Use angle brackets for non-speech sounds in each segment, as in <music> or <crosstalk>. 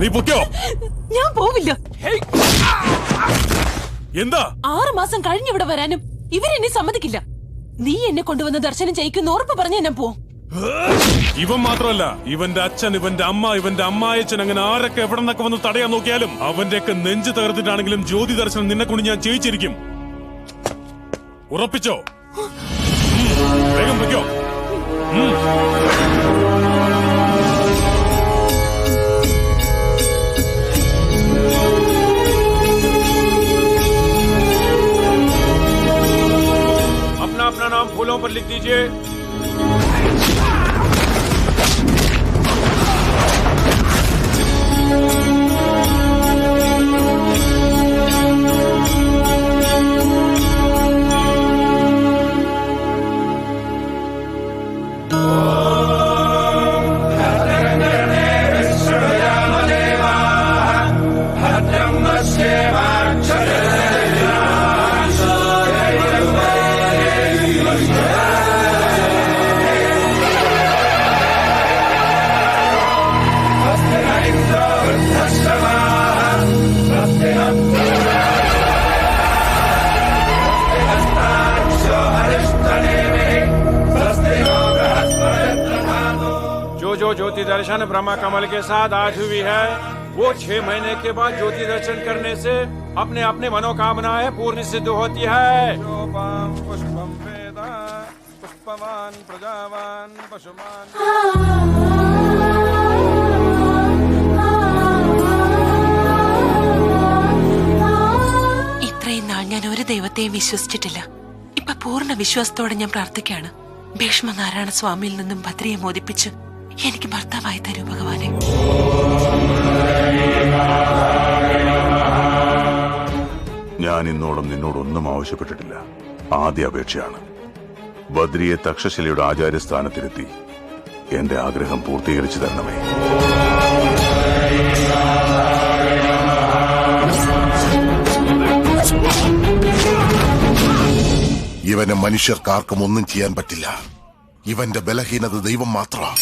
നീ പൊക്കോ ഞാൻ പോവില്ല. എന്താ? ആറു മാസം കഴിഞ്ഞിവിടെ വരാനും ഇവരെന്നെ സമ്മതിക്കില്ല. നീ എന്നെ കൊണ്ടുവന്ന് ദർശനം ചെയ്യിക്കുന്ന ഉറപ്പ് പറഞ്ഞ ഞാൻ പോവും. ഇവൻ മാത്രമല്ല ഇവന്റെ അച്ഛൻ ഇവന്റെ അമ്മ ഇവന്റെ അമ്മായച്ചൻ അങ്ങനെ ആരൊക്കെ എവിടെ നിന്നൊക്കെ വന്ന് തടയാൻ നോക്കിയാലും അവന്റെയൊക്കെ നെഞ്ച് തകർത്തിട്ടാണെങ്കിലും ജ്യോതി ദർശനം നിന്നെ കൊണ്ട് ഞാൻ ചെയ്യിച്ചിരിക്കും. ഉറപ്പിച്ചോ. വേഗം പൊയ്ക്കോ. पर लिख दीजिए। ब्रह्मा कमल के साथ आज हुई है वो छह महीने के बाद ज्योति दर्शन करने से अपने अपने मनोकामनाएं पूर्ण सिद्ध होती है पुष्पम वेद पुष्पवान प्रजावान पशुमान ഇത്രയും നാൾ ഞാൻ ഒരു ദൈവത്തെയും വിശ്വസിച്ചിട്ടില്ല ഇപ്പൊ പൂർണ്ണ വിശ്വാസത്തോടെ ഞാൻ പ്രാർത്ഥിക്കുകയാണ് ഭീഷ്മനാരായണ സ്വാമിയിൽ നിന്നും ഭദ്രയെ മോദിപ്പിച്ച് എനിക്ക് ഭർത്താവായി തരൂ ഭഗവാനെ. ഞാൻ ഇന്നോളം നിന്നോടൊന്നും ആവശ്യപ്പെട്ടിട്ടില്ല. ആദ്യ അപേക്ഷയാണ്. ബദ്രിയെ തക്ഷശിലയുടെ ആചാര്യസ്ഥാനത്തിരുത്തി എന്റെ ആഗ്രഹം പൂർത്തീകരിച്ചു തരണമേ. ഇവനെ മനുഷ്യർക്കാർക്കും ഒന്നും ചെയ്യാൻ പറ്റില്ല. ഇവന്റെ ബലഹീനത ദൈവം മാത്രമാണ്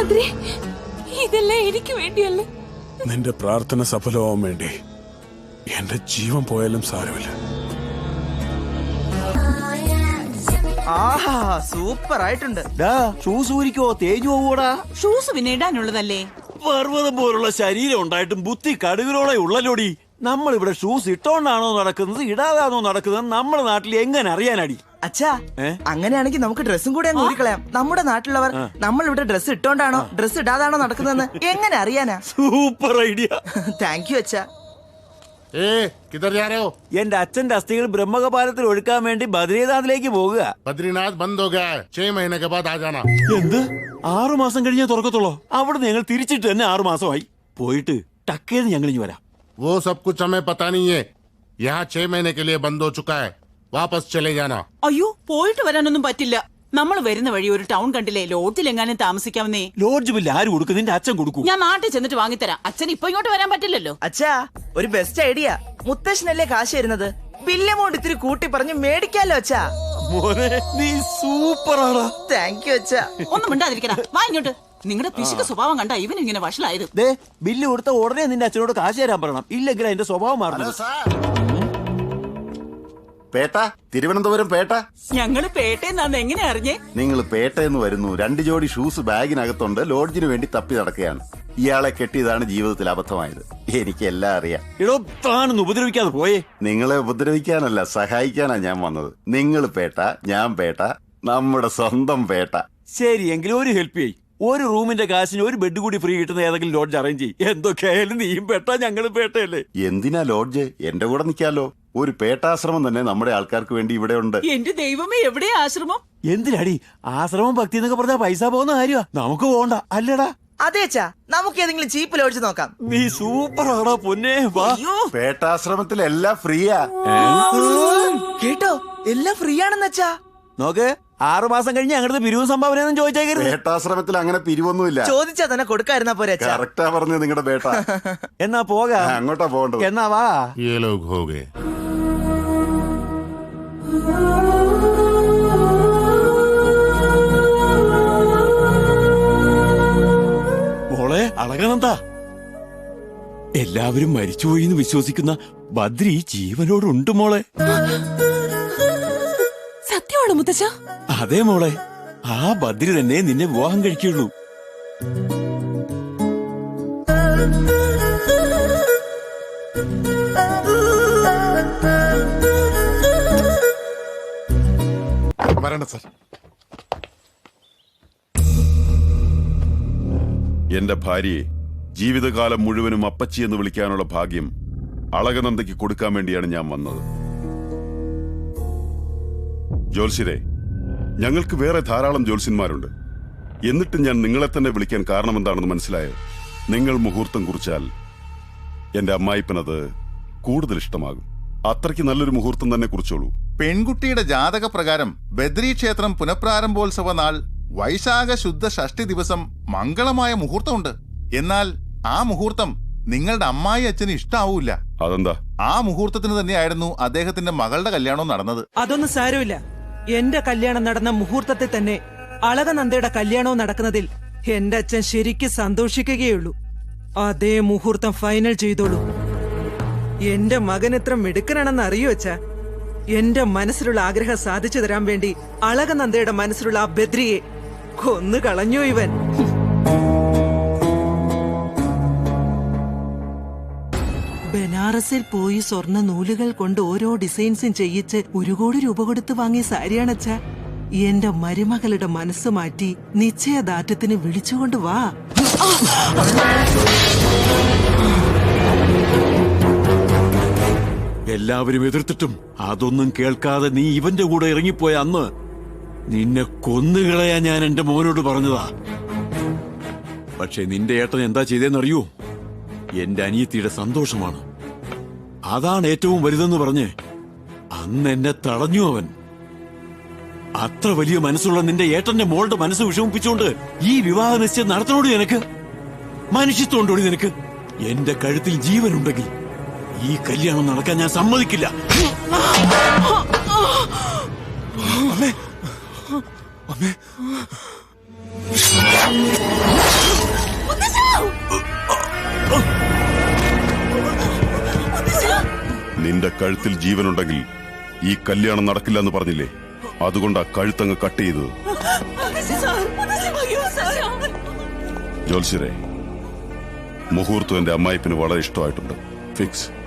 ഭദ്രേ ഇതെല്ലാം എനിക്ക് വേണ്ടിയല്ലേ? നിന്റെ പ്രാർത്ഥന സഫലമാവാൻ വേണ്ടി എന്റെ ജീവൻ പോയാലും സാരമില്ല. ആഹാ സൂപ്പർ ആയിട്ടുണ്ട് ഷൂസ് ഊരിക്കോ തേഞ്ഞു പോവൂടാ. ഷൂസ് പിന്നെ ഇടാനുള്ളതല്ലേ? പർവതം പോലുള്ള ശരീരം ഉണ്ടായിട്ടും ബുദ്ധി കടുകിലോളെ ഉള്ളലോടി നമ്മൾ ഇവിടെ ഷൂസ് ഇട്ടോണ്ടാണോ നടക്കുന്നത് ഇടാതാണോ നടക്കുന്നത് നമ്മുടെ നാട്ടിൽ എങ്ങനെ അറിയാനടി? അച്ഛാ ഏ? അങ്ങനെയാണെങ്കിൽ നമുക്ക് ഡ്രസ്സും കൂടെ അങ്ങ് ഊരിക്കളയാം നമ്മുടെ നാട്ടിലുള്ളവർ നമ്മൾ ഇവിടെ ഡ്രസ്സ് ഇട്ടോണ്ടാണോ ഡ്രസ്സ് ഇടാതാണോ നടക്കുന്നതെന്ന് എങ്ങനെ അറിയാനാ സൂപ്പർ ഐഡിയ താങ്ക് യു അച്ഛാ ए किधर जा रहे हो എന്റെ അച്ഛന്റെ അസ്ഥികൾ ബ്രഹ്മകപാലത്തിൽ ഒഴുക്കാൻ വേണ്ടി ബദ്രീനാഥിലേക്ക് പോകുക बद्रीनाथ बंद हो गया है छह महीने के बाद आ जाना എന്ത് ആറു മാസം കഴിഞ്ഞേ തുറക്കത്തുള്ളൂ അവിടെ ഞങ്ങൾ തിരിച്ചിട്ട് തന്നെ ആറു മാസമായി പോയിട്ട് ടക്കേന്ന് ഞങ്ങൾ ഇനി വരാം वो सब कुछ हमें पता नहीं है यहाँ छह महीने के लिए बंद हो चुका है വാപ്പസ് ചെലയാനാ അയ്യോ പോയിട്ട് വരാനൊന്നും പറ്റില്ല. നമ്മൾ വരുന്ന വഴി ഒരു ടൗൺ കണ്ടില്ലേ ലോഡ്ജിൽ എങ്ങാനും താമസിക്കാമെന്നേ ലോഡ്ജ് ബില്ല് ആര് കൊടുക്കും? നിന്റെ അച്ഛൻ കൊടുക്കും. ഞാൻ നാട്ടിൽ ചെന്നിട്ട് വാങ്ങിത്തരാം. അച്ഛൻ ഇപ്പൊ ഇങ്ങോട്ട് വരാൻ പറ്റില്ലല്ലോ. അച്ഛാ ഒരു ബെസ്റ്റ് ഐഡിയ മുത്തശ്ശനല്ലേ കാശ് വരുന്നത് ബില്ല് എമൗണ്ട് ഇത്തിരി കൂട്ടി പറഞ്ഞ് മേടിക്കാലോ അച്ഛാ. മോനെ നീ സൂപ്പർ ആടാ താങ്ക് യു അച്ഛാ. ഒന്നും മിണ്ടാതിരിക്കടാ. വാ ഇങ്ങോട്ട്. നിങ്ങളുടെ പിശുക്ക് സ്വഭാവം കണ്ട ഇവൻ ഇങ്ങനെ വഷളായത്. ദേ ബില്ല് കൊടുത്ത ഉടനെ നിന്റെ അച്ഛനോട് കാശ് തരാൻ പറയണം. ഇല്ലെങ്കിൽ അതിന്റെ സ്വഭാവം മാറണം പേട്ട? തിരുവനന്തപുരം പേട്ട? ഞങ്ങൾ പേട്ടേന്നാന്ന് എങ്ങനെ അറിഞ്ഞേ? നിങ്ങൾ പേട്ടയെന്ന് വരുന്നു. രണ്ട് ജോഡി ഷൂസ് ബാഗിനകത്തുണ്ട്. ലോഡ്ജിന് വേണ്ടി തപ്പി നടക്കുകയാണ്. ഇയാളെ കെട്ടിയതാണ് ജീവിതത്തിൽ അബദ്ധമായത്. എനിക്ക് എല്ലാം അറിയാം. എടോ താനൊന്ന് ഉപദ്രവിക്കാതെ പോയേ. നിങ്ങളെ ഉപദ്രവിക്കാനല്ല സഹായിക്കാനാ ഞാൻ വന്നത്. നിങ്ങൾ പേട്ട ഞാൻ പേട്ട നമ്മുടെ സ്വന്തം പേട്ട. ശരി എങ്കിലും ഒരു ഹെൽപ്പ് ചെയ്യ്. ഒരു റൂമിന്റെ കാശിന് ഒരു ബെഡ് കൂടി ഫ്രീ കിട്ടുന്ന ഏതെങ്കിലും ലോഡ്ജ് അറേഞ്ച് ചെയ്യും. എന്തൊക്കെയായാലും നീയും പേട്ട ഞങ്ങളും പേട്ടയല്ലേ? എന്തിനാ ലോഡ്ജ് എന്റെ കൂടെ നിൽക്കാലോ ഒരു പേട്ടാശ്രമം തന്നെ നമ്മുടെ ആൾക്കാർക്ക് വേണ്ടി ഇവിടെ ഉണ്ട്. എന്റെ ദൈവമേ എവിടെ ആശ്രമം? എന്തിനാടി? ആശ്രമം ഭക്തി എന്നൊക്കെ പറഞ്ഞാൽ പൈസ പോകുന്ന കാര്യമാ നമുക്ക് പോകണ്ട അല്ലടാ. അതേച്ചാ നമുക്ക് ഏതെങ്കിലും ചീപ്പിൽ ഓടിച്ചു നോക്കാം. നീ സൂപ്പർ ആണോ പൊന്നെ പേട്ടാശ്രമത്തിൽ എല്ലാം ഫ്രീയാ. കേട്ടോ എല്ലാം ഫ്രീ ആണെന്ന് വെച്ചാ നോക്ക് ആറു മാസം കഴിഞ്ഞ് അങ്ങനത്തെ പിരിവ് സംഭാവന ഒന്നും ചോദിച്ചേക്കരുത്. ബേട്ടാശ്രമത്തിൽ അങ്ങനെ പിരിവൊന്നുമില്ല. ചോദിച്ചാ തന്നെ കൊടുക്കായിരുന്ന പോരെ കറക്റ്റാ പറഞ്ഞു നിങ്ങളുടെ ബേട്ട. എന്നാ പോകാ. അങ്ങോട്ടാ പോകണ്ടത്. എന്നാ വാ. മോളെ അളകനന്താ എല്ലാവരും മരിച്ചുപോയി എന്ന് വിശ്വസിക്കുന്ന ബദ്രി ജീവനോടുണ്ട് മോളെ. സത്യമാണോ മുത്തച്ഛ? അതെ മോളെ ആ ബദ്രി തന്നെ നിന്നെ വിവാഹം കഴിക്കുള്ളൂ വരണ്ട സാർ. എന്റെ ഭാര്യയെ ജീവിതകാലം മുഴുവനും അപ്പച്ചി എന്ന് വിളിക്കാനുള്ള ഭാഗ്യം അളകനന്ദയ്ക്ക് കൊടുക്കാൻ വേണ്ടിയാണ് ഞാൻ വന്നത്. ജോൽസിരെ ഞങ്ങൾക്ക് വേറെ ധാരാളം ജോൽസിന്മാരുണ്ട് എന്നിട്ടും ഞാൻ നിങ്ങളെ തന്നെ വിളിക്കാൻ കാരണമെന്താണെന്ന് മനസ്സിലായോ? നിങ്ങൾ മുഹൂർത്തം കുറിച്ചാൽ എന്റെ അമ്മായിപ്പനത് കൂടുതൽ ഇഷ്ടമാകും. അത്രയ്ക്ക് നല്ലൊരു മുഹൂർത്തം തന്നെ കുറിച്ചോളൂ. പെൺകുട്ടിയുടെ ജാതകപ്രകാരം ബദ്രി ക്ഷേത്രം പുനഃപ്രാരംഭോത്സവ നാൾ വൈശാഖ ശുദ്ധ ഷഷ്ടി ദിവസം മംഗളമായ മുഹൂർത്തമുണ്ട്. എന്നാൽ ആ മുഹൂർത്തം നിങ്ങളുടെ അമ്മായി അച്ഛന് ഇഷ്ടാവൂല അതെന്താ? ആ മുഹൂർത്തത്തിന് തന്നെയായിരുന്നു അദ്ദേഹത്തിന്റെ മകളുടെ കല്യാണം നടന്നത്. അതൊന്നും സാരമില്ല. എന്റെ കല്യാണം നടന്ന മുഹൂർത്തത്തിൽ തന്നെ അളകനന്ദയുടെ കല്യാണവും നടക്കുന്നതിൽ എന്റെ അച്ഛൻ ശരിക്കും സന്തോഷിക്കുകയുള്ളൂ. അതേ മുഹൂർത്തം ഫൈനൽ ചെയ്തോളൂ. എന്റെ മകൻ എത്ര മിടുക്കനാണെന്ന് അറിയോ അച്ഛാ? എന്റെ മനസ്സിലുള്ള ആഗ്രഹം സാധിച്ചു തരാൻ വേണ്ടി അളകനന്ദയുടെ മനസ്സിലുള്ള ആ ബദ്രിയെ കൊന്നു കളഞ്ഞു ഇവൻ. ബനാറസിൽ പോയി സ്വർണ നൂലുകൾ കൊണ്ട് ഓരോ ഡിസൈൻസും ചെയ്യിച്ച് ഒരു കോടി രൂപ കൊടുത്ത് വാങ്ങിയ സാരിയാണച്ച എന്റെ മരുമകളുടെ മനസ്സ് മാറ്റി നിശ്ചയദാർഢ്യത്തിന് വിളിച്ചുകൊണ്ട് വാ. എല്ലാവരും എതിർത്തിട്ടും അതൊന്നും കേൾക്കാതെ നീ ഇവന്റെ കൂടെ ഇറങ്ങിപ്പോയ അന്ന് നിന്നെ കൊന്നുകളയാ ഞാൻ എന്റെ മോനോട് പറഞ്ഞതാ. പക്ഷെ നിന്റെ ഏട്ടൻ എന്താ ചെയ്തേന്നറിയോ? എന്റെ അനിയത്തിയുടെ സന്തോഷമാണ്. അതാണ് ഏറ്റവും വലുതെന്ന് പറഞ്ഞ് അന്ന് എന്നെ തടഞ്ഞു അവൻ. അത്ര വലിയ മനസ്സുള്ള നിന്റെ ഏട്ടന്റെ മോളുടെ മനസ്സ് വിഷമിപ്പിച്ചുകൊണ്ട് ഈ വിവാഹ നിശ്ചയം നടത്തണോടി നിനക്ക്? മനുഷ്യത്വമുണ്ടോടി നിനക്ക്? എന്റെ കഴുത്തിൽ ജീവനുണ്ടെങ്കിൽ ഈ കല്യാണം നടക്കാൻ ഞാൻ സമ്മതിക്കില്ല. അമ്മേ. അമ്മേ. നിന്റെ കഴുത്തിൽ ജീവനുണ്ടെങ്കിൽ ഈ കല്യാണം നടക്കില്ല എന്ന് പറഞ്ഞില്ലേ? അതുകൊണ്ടാ കഴുത്തങ്ങ് കട്ട് ചെയ്തത്. ജോത്സ്യരെ മുഹൂർത്തം എന്റെ അമ്മായിപ്പിന് വളരെ ഇഷ്ടമായിട്ടുണ്ട്. ഫിക്സ്.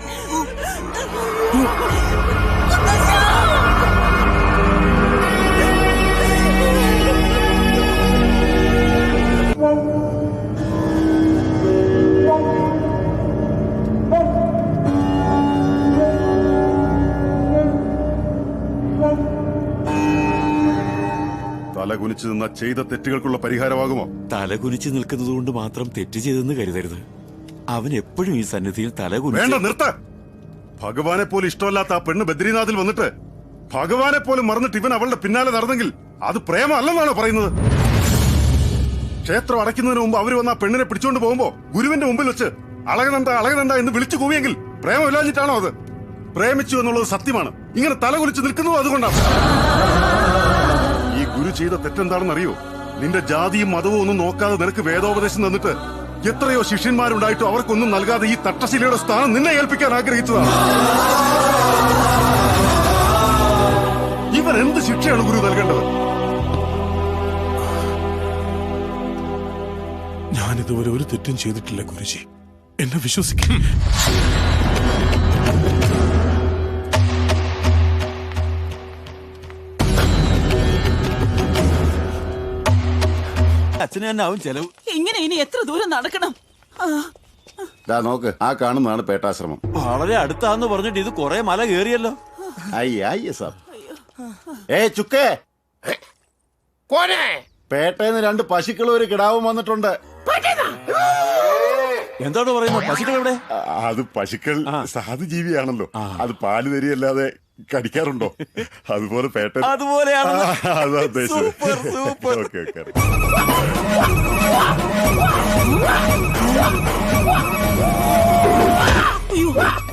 തല കുനിച്ചു നിന്ന ചെയ്ത തെറ്റുകൾക്കുള്ള പരിഹാരമാകുമോ? തല കുനിച്ച് നിൽക്കുന്നത് കൊണ്ട് മാത്രം തെറ്റ് ചെയ്തെന്ന് കരുതരുത്. അവൻ എപ്പോഴും ഈ സന്നിധിയിൽ വേണ്ട നിർത്ത. ഭഗവാനെ പോലും ഇഷ്ടമല്ലാത്ത ആ പെണ്ണ് ബദ്രീനാഥിൽ വന്നിട്ട് ഭഗവാനെ പോലും മറന്നിട്ട് ഇവൻ അവളുടെ പിന്നാലെ നടന്നെങ്കിൽ അത് പ്രേമല്ലെന്നാണോ പറയുന്നത്? ക്ഷേത്രം അടയ്ക്കുന്നതിന് മുമ്പ് അവർ വന്ന ആ പെണ്ണിനെ പിടിച്ചുകൊണ്ട് പോകുമ്പോ ഗുരുവിന്റെ മുമ്പിൽ വെച്ച് അളകനണ്ട അളകനണ്ട എന്ന് വിളിച്ചു കൂവിയെങ്കിൽ പ്രേമമില്ലാഞ്ഞിട്ടാണോ അത്? പ്രേമിച്ചു എന്നുള്ളത് സത്യമാണ്. ഇങ്ങനെ തല കുലിച്ച് നിൽക്കുന്നതും അതുകൊണ്ടാണ്. ഈ ഗുരു ചെയ്ത തെറ്റെന്താണെന്ന് അറിയോ നിന്റെ ജാതിയും മതവും ഒന്നും നോക്കാതെ നിനക്ക് വേദോപദേശം തന്നിട്ട് എത്രയോ ശിഷ്യന്മാരുണ്ടായിട്ടും അവർക്കൊന്നും നൽകാതെ ഈ തട്ടശിലയുടെ സ്ഥാനം നിന്നെ ഏൽപ്പിക്കാൻ ആഗ്രഹിച്ചതാണ്. ഇവൻ എന്ത് ശിക്ഷയാണ് ഗുരു നൽകേണ്ടത്? ഞാനിതുവരെ ഒരു തെറ്റും ചെയ്തിട്ടില്ല ഗുരുജി. എന്നെ വിശ്വസിക്കും. അച്ഛനെ തന്നെ ആവും ചെലവ്. ഇങ്ങനെ ഇനി എത്ര ദൂരം നടക്കണം? ആ, ദാ നോക്ക് ആ കാണുന്നതാണ് പേട്ടാശ്രമം. വളരെ അടുത്താന്ന് പറഞ്ഞിട്ട് ഇത് കൊറേ മല കേറിയല്ലോ അയ്യ അയ്യ സാബ് ഏ ചുക്കേ! പേട്ടേന്ന് രണ്ട് പശുക്കളും ഒരു കിടാവും വന്നിട്ടുണ്ട്. എന്താണ് പറയുന്നത്? പശുക്കൾ എവിടെ? അത് പശുക്കൾ സാധു ജീവിയാണല്ലോ അത് പാൽ തരിയല്ലാതെ കടിക്കാറുണ്ടോ അതുപോലെ പേട്ട അതുപോലെയാണ് അതാ ഉദ്ദേശിച്ചത് സൂപ്പർ, സൂപ്പർ. ഓക്കെ ഓക്കെ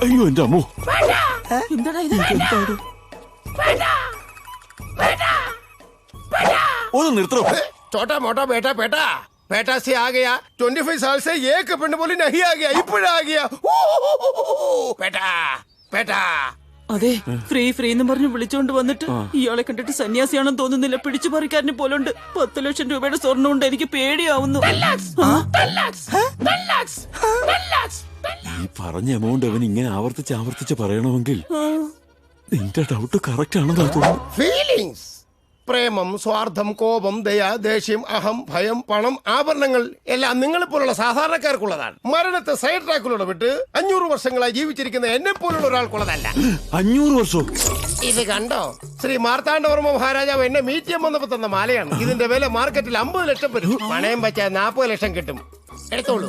അയ്യോ എന്റെ അമ്മോ എന്താടാ ഇത് ഒന്ന് നിർത്തോ छोटा मोटा बेटा बेटा बेटा से आ गया ट्वेंटी फाइव साल से एक पिंड बोली नहीं आ गया इपड़ आ गया ऊ, ऊ, ऊ, ऊ, ऊ, बेटा बेटा അതെ ഫ്രീ ഫ്രീ എന്ന് പറഞ്ഞ് വിളിച്ചോണ്ട് വന്നിട്ട് ഇയാളെ കണ്ടിട്ട് സന്യാസിയാണെന്ന് തോന്നുന്നില്ല. പിടിച്ചു പറിക്കാരനെ പോലുണ്ട്. പത്ത് ലക്ഷം രൂപയുടെ സ്വർണം കൊണ്ട് എനിക്ക് പേടിയാവുന്നു? ഈ പറഞ്ഞ എമൗണ്ട് അവൻ ഇങ്ങനെ ആവർത്തിച്ച് ആവർത്തിച്ച് പറയണമെങ്കിൽ നിന്റെ ഡൗട്ട് കറക്റ്റ് ആണെന്നാ തോന്നുന്നു ഫീലിങ്സ് പ്രേമം സ്വാർത്ഥം കോപം ദയ ദേഷ്യം അഹം ഭയം പണം ആഭരണങ്ങൾ എല്ലാം നിങ്ങളെ നിങ്ങളെപ്പോലുള്ള സാധാരണക്കാർക്കുള്ളതാണ്. മരണത്തെ സൈഡ് ട്രാക്കിലൂടെ വിട്ട് അഞ്ഞൂറ് വർഷങ്ങളായി ജീവിച്ചിരിക്കുന്ന എന്നെ പോലുള്ള ഒരാൾക്കുള്ളതല്ല. അഞ്ഞൂറ് വർഷം. ഇത് കണ്ടോ? ശ്രീ മാർത്താണ്ഡവർമ്മ മഹാരാജാവ് എന്നെ മീറ്റ് ചെയ്യാൻ വന്നപ്പോ തന്ന മാലയാണ്. ഇതിന്റെ വില മാർക്കറ്റിൽ അമ്പത് ലക്ഷം വരും. പണയം വെച്ചാൽ നാൽപ്പത് ലക്ഷം കിട്ടും. എടുത്തോളൂ.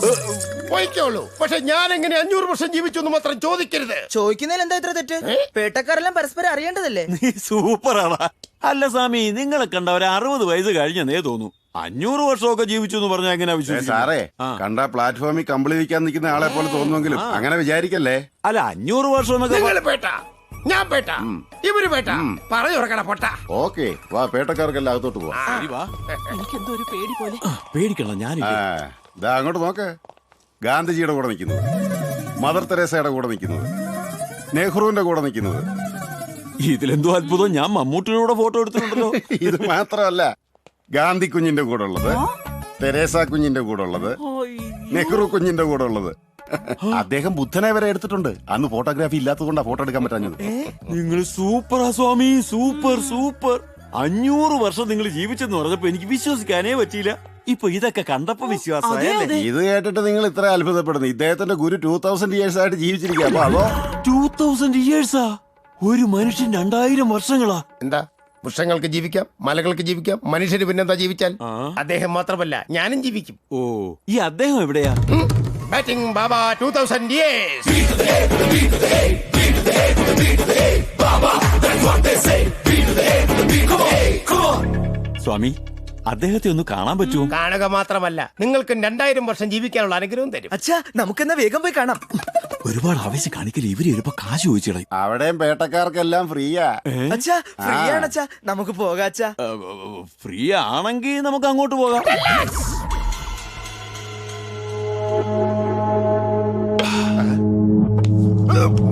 പോയിക്കോളൂ. പക്ഷെ ഞാൻ എങ്ങനെ അഞ്ഞൂറ് വർഷം ജീവിച്ചു എന്ന് മാത്രം ചോദിക്കരുത്. ചോദിക്കുന്നതിൽ എന്താ ഇത്ര തെറ്റ്? പേട്ടക്കാരെല്ലാം പരസ്പരം അറിയേണ്ടതല്ലേ? നീ സൂപ്പറാടാ അല്ല സ്വാമി നിങ്ങളെ കണ്ട ഒരു അറുപത് വയസ്സ് കഴിഞ്ഞെന്നേ തോന്നു അഞ്ഞൂറ് വർഷമൊക്കെ ജീവിച്ചു എന്ന് പറഞ്ഞാൽ എങ്ങനെ വിശ്വസിക്കും സാറേ കണ്ട പ്ലാറ്റ്ഫോമിൽ കമ്പിളി വിൽക്കാൻ നിൽക്കുന്ന ആളെ പോലെ തോന്നുമെങ്കിലും അങ്ങനെ വിചാരിക്കല്ലേ? അല്ല അഞ്ഞൂറ് വർഷം എന്നൊക്കെ നിങ്ങൾ പേട്ട ഞാൻ പേട്ട ഇവർ പേട്ട. പറയുറക്കട പൊട്ട. ഓക്കെ വാ പേട്ടക്കാർക്കെല്ലാം അകത്തോട്ട് പോവാ. ശരി വാ. ദാ അങ്ങോട്ട് നോക്ക്. ഗാന്ധിജിയുടെ കൂടെ നിൽക്കുന്നത്. മദർ തെരേസയുടെ കൂടെ നിൽക്കുന്നത്. നെഹ്റുവിന്റെ കൂടെ നിൽക്കുന്നത്. ഇതിലെന്തോ അത്ഭുതം. ഞാൻ മമ്മൂട്ടിയുടെ ഫോട്ടോ എടുത്തിട്ടുണ്ടല്ലോ. <laughs> ഇത് മാത്രമല്ല ഗാന്ധി കുഞ്ഞിന്റെ കൂടെ ഉള്ളത് തെരേസ കുഞ്ഞിന്റെ കൂടെ ഉള്ളത് നെഹ്റു കുഞ്ഞിന്റെ കൂടെ ഉള്ളത്. അദ്ദേഹം ബുദ്ധനെ വരെ എടുത്തിട്ടുണ്ട്. അന്ന് ഫോട്ടോഗ്രാഫി ഇല്ലാത്തതുകൊണ്ടാ ഫോട്ടോ എടുക്കാൻ പറ്റാഞ്ഞത്. നിങ്ങൾ സൂപ്പറാ സ്വാമി സൂപ്പർ സൂപ്പർ. അഞ്ഞൂറ് വർഷം നിങ്ങൾ ജീവിച്ചെന്ന് പറഞ്ഞപ്പോ എനിക്ക് വിശ്വസിക്കാനേ പറ്റിയില്ല. ഇപ്പൊ ഇതൊക്കെ കണ്ടപ്പോ വിശ്വാസം ഇത് കേട്ടിട്ട് നിങ്ങൾ ഇത്ര അത്ഭുതപ്പെടുന്നു. ഇദ്ദേഹത്തിന്റെ ഗുരു ടൂ തൗസൻഡ് ഇയേഴ്സ് ആയിട്ട് ജീവിച്ചിരിക്കുക അപ്പൊ അതോ ടൂ തൗസൻഡ് ഇയേഴ്സാ ഒരു മനുഷ്യൻ രണ്ടായിരം വർഷങ്ങളാ? എന്താ? വൃക്ഷങ്ങൾക്ക് ജീവിക്കാം മലകൾക്ക് ജീവിക്കാം മനുഷ്യന് പിന്നെന്താ ജീവിച്ചാൽ? അദ്ദേഹം മാത്രമല്ല ഞാനും ജീവിക്കും. ഓ ഈ അദ്ദേഹം എവിടെയാ? Batting Baba two thousand Swami അദ്ദേഹത്തെ ഒന്ന് കാണാൻ പറ്റുമോ? കാണുക മാത്രമല്ല നിങ്ങൾക്ക് രണ്ടായിരം വർഷം ജീവിക്കാനുള്ള അനുഗ്രഹം തരും. അച്ഛാ നമുക്കെന്നാ വേഗം പോയി കാണാം. ഒരുപാട് ആവശ്യം കാണിക്കൽ ഇവർ ഇപ്പൊ കാശ് ചോദിച്ചു അവിടെയും പേട്ടക്കാർക്കെല്ലാം ഫ്രീയാ. അച്ഛാ ഫ്രീ ആണ് അച്ഛാ. നമുക്ക് പോകാ അച്ഛാ. ഫ്രീ ആണെങ്കിൽ നമുക്ക് അങ്ങോട്ട് പോകാം.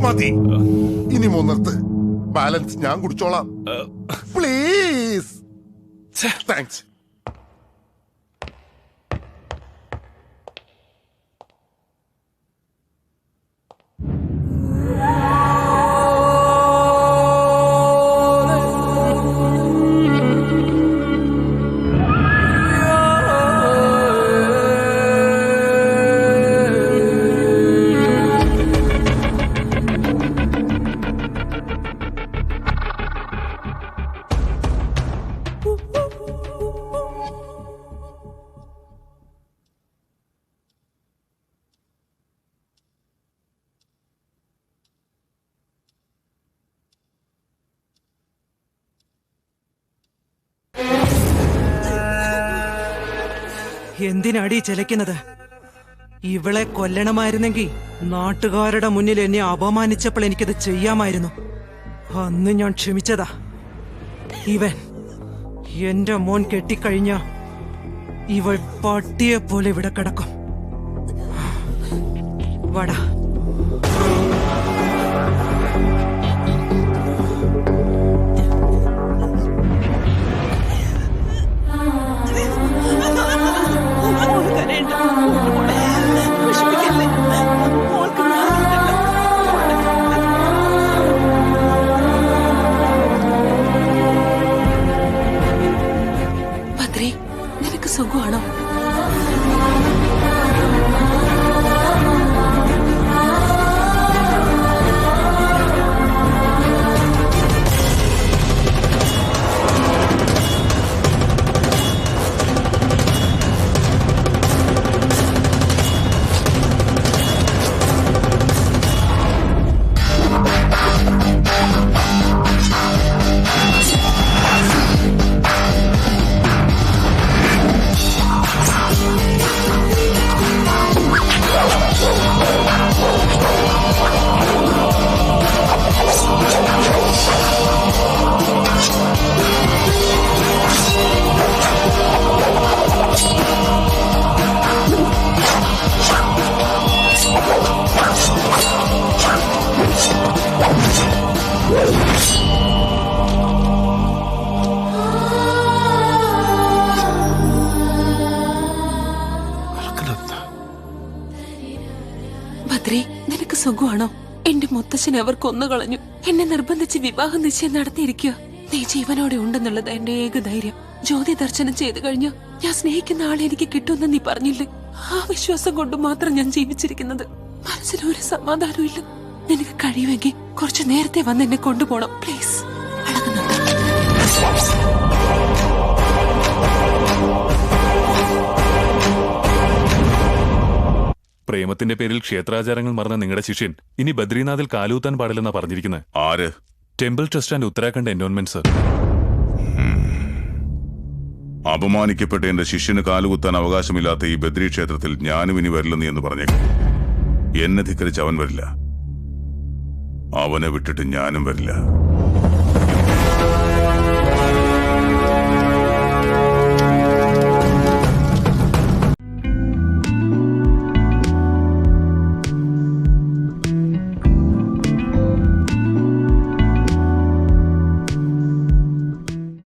മതി. ഇനി മൂന്നിടത്ത് ബാലൻസ് ഞാൻ കുടിച്ചോളാം. പ്ലീസ്. താങ്ക്സ്. എന്തിനാടി ചെലക്കുന്നത് ഇവളെ കൊല്ലണമായിരുന്നെങ്കിൽ നാട്ടുകാരുടെ മുന്നിൽ എന്നെ അപമാനിച്ചപ്പോൾ എനിക്കത് ചെയ്യാമായിരുന്നു. അന്ന് ഞാൻ ക്ഷമിച്ചതാ. ഇവൻ എന്റെ മോൻ കെട്ടിക്കഴിഞ്ഞ ഇവൾ പട്ടിയെ പോലെ ഇവിടെ കിടക്കും. വടാ. ഭദ്രേ നിനക്ക് സുഖമാണോ? എന്റെ മുത്തശ്ശൻ അവർ കൊന്നുകളഞ്ഞു എന്നെ നിർബന്ധിച്ച് വിവാഹ നിശ്ചയം നടത്തിയിരിക്കുക. നീ ജീവനോടെ ഉണ്ടെന്നുള്ളത് എന്റെ ഏക ധൈര്യം. ജ്യോതി ദർശനം ചെയ്തു കഴിഞ്ഞു. ഞാൻ സ്നേഹിക്കുന്ന ആളെ എനിക്ക് കിട്ടുമെന്ന് നീ പറഞ്ഞില്ലേ? ആ വിശ്വാസം കൊണ്ട് മാത്രം ഞാൻ ജീവിച്ചിരിക്കുന്നത്. മനസ്സിലൊരു സമാധാനവും ഇല്ല. നിനക്ക് കഴിയുമെങ്കിൽ കുറച്ചു നേരത്തെ വന്ന് എന്നെ കൊണ്ടുപോകണം പ്ലീസ് പ്രേമത്തിന്റെ പേരിൽ ക്ഷേത്രാചാരങ്ങൾ മറന്ന നിങ്ങളുടെ ശിഷ്യൻ ഇനി ബദ്രീനാഥിൽ കാലൂത്താൻ പാടില്ലെന്നാ പറഞ്ഞിരിക്കുന്നത് ആര്? Temple trust and Uttarakhand environment sir. അപമാനിക്കപ്പെട്ട എന്റെ ശിഷ്യന് കാലുകുത്താൻ അവകാശമില്ലാത്ത ഈ ബദ്രി ക്ഷേത്രത്തിൽ ഞാനും ഇനി വരില്ലെന്ന് എന്ന് പറഞ്ഞേക്കും. എന്നെ ധിക്കരിച്ച് അവൻ വരില്ല. അവനെ വിട്ടിട്ട് ഞാനും വരില്ല.